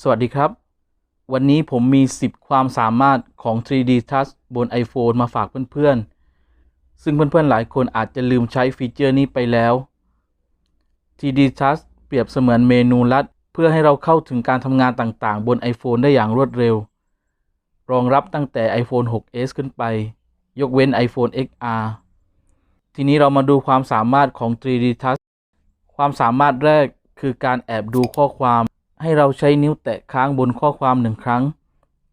สวัสดีครับ วันนี้ผมมี 10 ความสามารถของ 3D Touch บน iPhone มาฝากเพื่อนๆ ซึ่งเพื่อนๆ หลายคนอาจจะลืมใช้ฟีเจอร์นี้ไปแล้ว 3D Touch เปรียบเสมือนเมนูลัด เพื่อให้เราเข้าถึงการทำงานต่างๆ บน iPhone ได้อย่างรวดเร็ว รองรับตั้งแต่ iPhone 6s ขึ้นไป ยกเว้น iPhone XR ทีนี้เรามาดูความสามารถของ 3D Touch ความสามารถแรกคือการแอบดูข้อความ ให้เราใช้นิ้วแตะค้างบนข้อความหนึ่งครั้ง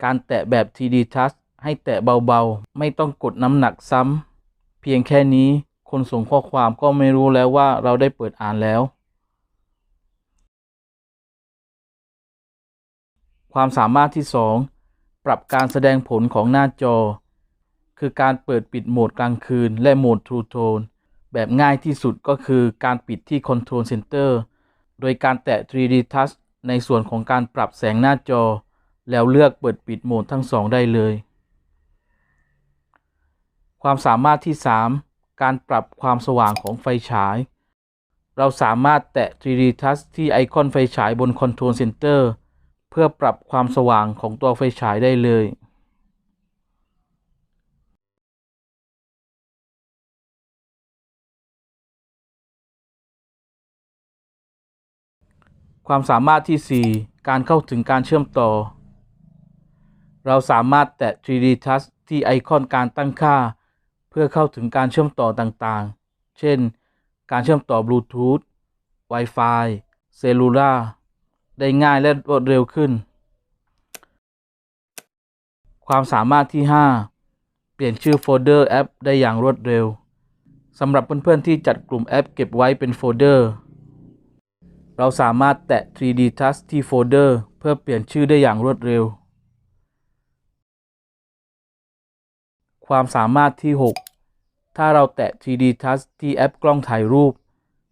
การแตะแบบ 3D Touch ให้แตะเบาๆ ไม่ต้องกดน้ำหนักซ้ำ เพียงแค่นี้คนส่งข้อความก็ไม่รู้แล้วว่าเราได้เปิดอ่านแล้ว ความสามารถที่ 2 ปรับการแสดงผลของหน้าจอ คือการเปิดปิดโหมดกลางคืนและโหมด True Tone แบบง่ายที่สุดก็คือการปิดที่ Control Center โดยการแตะ 3D Touch ในส่วนของการปรับแสงหน้าจอ แล้วเลือกเปิดปิดโหมดทั้งสองได้เลย ความสามารถที่ 3 การปรับความสว่างของไฟฉาย เราสามารถแตะ 3D Touch ที่ไอคอนไฟฉายบน Control Center เพื่อปรับความสว่างของตัวไฟฉายได้เลย ความสามารถที่ 4 การเข้าถึงการเชื่อมต่อ เราสามารถแตะ 3D Touch ที่ไอคอนการตั้งค่า เพื่อเข้าถึงการเชื่อมต่อต่างๆ เช่น การเชื่อมต่อบลูทูธ Wi-Fi เซลูล่าได้ง่ายและรวดเร็วขึ้น ความสามารถที่ 5 เปลี่ยนชื่อโฟลเดอร์แอปได้อย่างรวดเร็วสำหรับเพื่อนๆที่จัดกลุ่มแอปเก็บไว้เป็นโฟลเดอร์ เราสามารถแตะ 3D Touch ที่โฟลเดอร์เพื่อเปลี่ยนชื่อได้อย่างรวดเร็ว ความสามารถที่ 6 ถ้าเราแตะ 3D Touch ที่แอปกล้องถ่ายรูป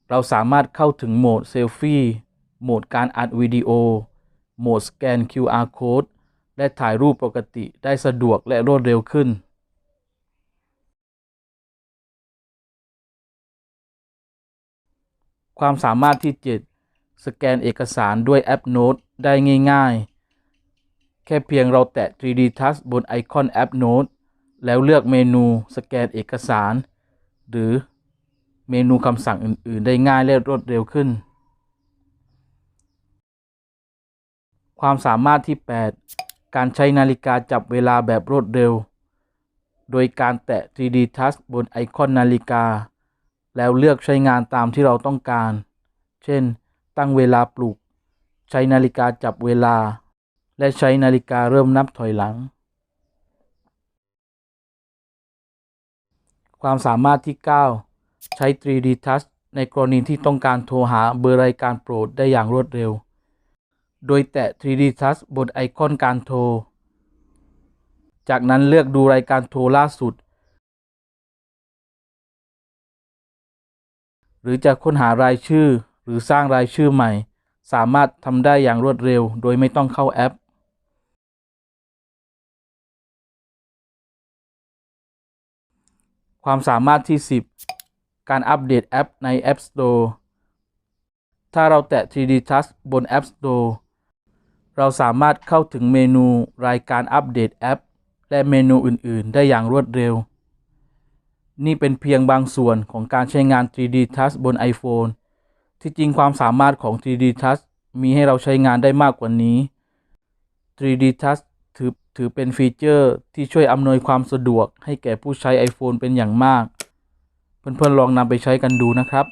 เราสามารถเข้าถึงโหมดเซลฟี่ โหมดการอัดวิดีโอ โหมดสแกน QR Code และถ่ายรูปปกติได้สะดวกและรวดเร็วขึ้น ความสามารถที่ 7 สแกนเอกสารด้วยแอปโน้ตได้ง่ายๆ แค่เพียงเราแตะ 3D Touch บนไอคอนแอปโน้ตแล้วเลือกเมนูสแกนเอกสาร หรือเมนูคำสั่งอื่น ๆ ได้ง่ายและรวดเร็วขึ้น ความสามารถที่ 8 การใช้นาฬิกาจับเวลาแบบรวดเร็ว โดยการแตะ 3D Touch บนไอคอนนาฬิกา แล้วเลือกใช้งานตามที่เราต้องการ เช่น ตั้งเวลาปลุก ใช้นาฬิกาจับเวลา และใช้นาฬิกาเริ่มนับถอยหลัง ความสามารถที่ 9 ใช้ 3D Touch ในกรณีที่ต้องการโทรหาเบอร์รายการโปรดได้อย่างรวดเร็ว โดยแตะ 3D Touch บนไอคอนการโทร จากนั้นเลือกดูรายการโทรล่าสุด หรือจะค้นหารายชื่อ หรือสร้างรายชื่อใหม่ สามารถทำได้อย่างรวดเร็ว โดยไม่ต้องเข้าแอปความสามารถที่ 10 การอัปเดตแอปใน App Store ถ้าเราแตะ 3D Touch บน App Store เราสามารถเข้าถึงเมนูรายการอัปเดตแอป และเมนูอื่น ๆ ได้อย่างรวดเร็ว นี่เป็นเพียงบางส่วนของการใช้งาน 3D Touch บน iPhone ที่จริงความสามารถของ 3D Touch มีให้เราใช้งานได้มากกว่านี้ 3D Touch ถือถือเป็นฟีเจอร์ที่ช่วยอำนวยความสะดวกให้แก่ผู้ใช้ iPhone เป็นอย่างมาก เพื่อนๆลองนำไปใช้กันดูนะครับ